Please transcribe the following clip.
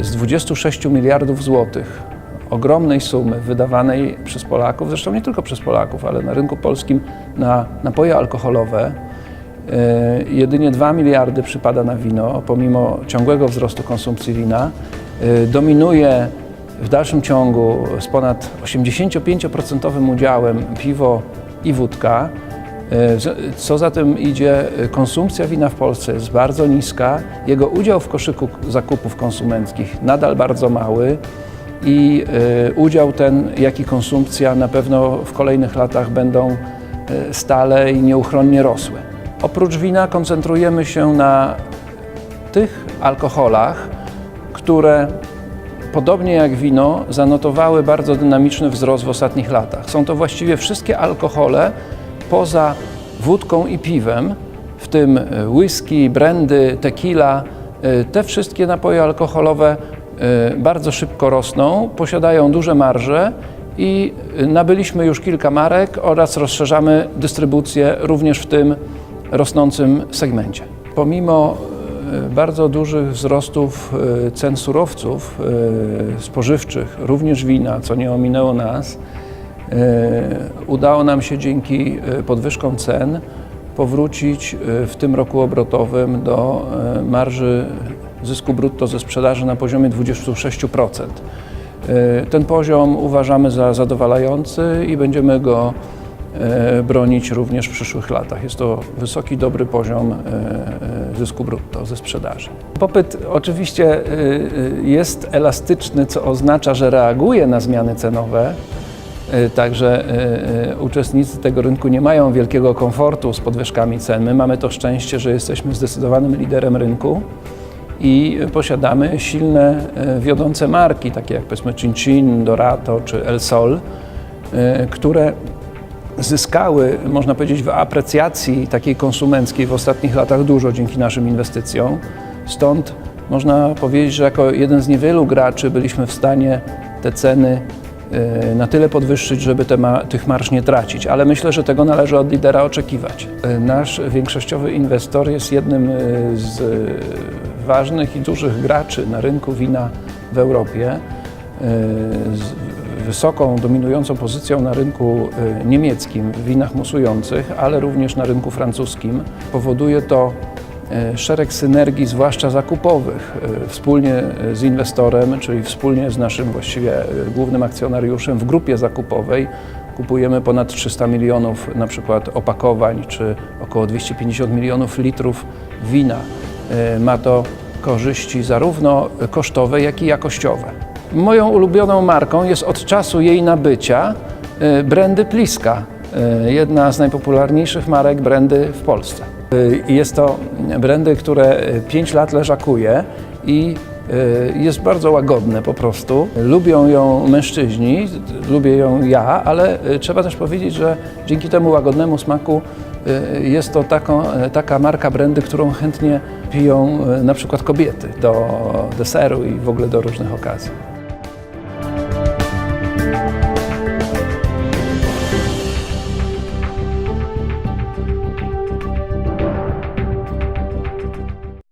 z 26 miliardów złotych, ogromnej sumy wydawanej przez Polaków, zresztą nie tylko przez Polaków, ale na rynku polskim na napoje alkoholowe, e, jedynie 2 miliardy przypada na wino, pomimo ciągłego wzrostu konsumpcji wina. E, Dominuje w dalszym ciągu z ponad 85% udziałem piwo i wódka. E, Co za tym idzie, e, konsumpcja wina w Polsce jest bardzo niska, jego udział w koszyku zakupów konsumenckich nadal bardzo mały i e, udział ten, jak i konsumpcja na pewno w kolejnych latach będą stale i nieuchronnie rosły. Oprócz wina koncentrujemy się na tych alkoholach, które podobnie jak wino zanotowały bardzo dynamiczny wzrost w ostatnich latach. Są to właściwie wszystkie alkohole poza wódką i piwem, w tym e, whisky, brandy, tequila. E, Te wszystkie napoje alkoholowe e, bardzo szybko rosną, posiadają duże marże i nabyliśmy już kilka marek oraz rozszerzamy dystrybucję również w tym rosnącym segmencie. Pomimo bardzo dużych wzrostów cen surowców spożywczych, również wina, co nie ominęło nas, udało nam się dzięki e, podwyżkom cen powrócić e, w tym roku obrotowym do e, marży zysku brutto ze sprzedaży na poziomie 26%. E, Ten poziom uważamy za zadowalający i będziemy go e, bronić również w przyszłych latach. Jest to wysoki, dobry poziom e, e, zysku brutto ze sprzedaży. Popyt oczywiście e, e, jest elastyczny, co oznacza, że reaguje na zmiany cenowe. E, Także e, e, uczestnicy tego rynku nie mają wielkiego komfortu z podwyżkami cen. My mamy to szczęście, że jesteśmy zdecydowanym liderem rynku i posiadamy silne, wiodące marki, takie jak powiedzmy Chin Dorato czy El Sol, które zyskały, można powiedzieć, w aprecjacji takiej konsumenckiej w ostatnich latach dużo dzięki naszym inwestycjom. Stąd można powiedzieć, że jako jeden z niewielu graczy byliśmy w stanie te ceny na tyle podwyższyć, żeby te ma, tych marsz nie tracić, ale myślę, że tego należy od lidera oczekiwać. E, Nasz większościowy inwestor jest jednym e, z ważnych i dużych graczy na rynku wina w Europie. Z wysoką, dominującą pozycją na rynku niemieckim w winach musujących, ale również na rynku francuskim. Powoduje to szereg synergii, zwłaszcza zakupowych, e, wspólnie e, z inwestorem, czyli wspólnie z naszym właściwie e, głównym akcjonariuszem w grupie zakupowej. Kupujemy ponad 300 milionów na przykład opakowań, czy około 250 milionów litrów wina. E, Ma to korzyści zarówno kosztowe, jak i jakościowe. Moją ulubioną marką jest od czasu jej nabycia e, brandy Pliska, e, jedna z najpopularniejszych marek brandy w Polsce. E, Jest to brandy, które 5 lat leżakuje i e, jest bardzo łagodne po prostu. Lubią ją mężczyźni, lubię ją ja, ale trzeba też powiedzieć, że dzięki temu łagodnemu smaku jest to taka marka brandy, którą chętnie piją na przykład kobiety do deseru i w ogóle do różnych okazji.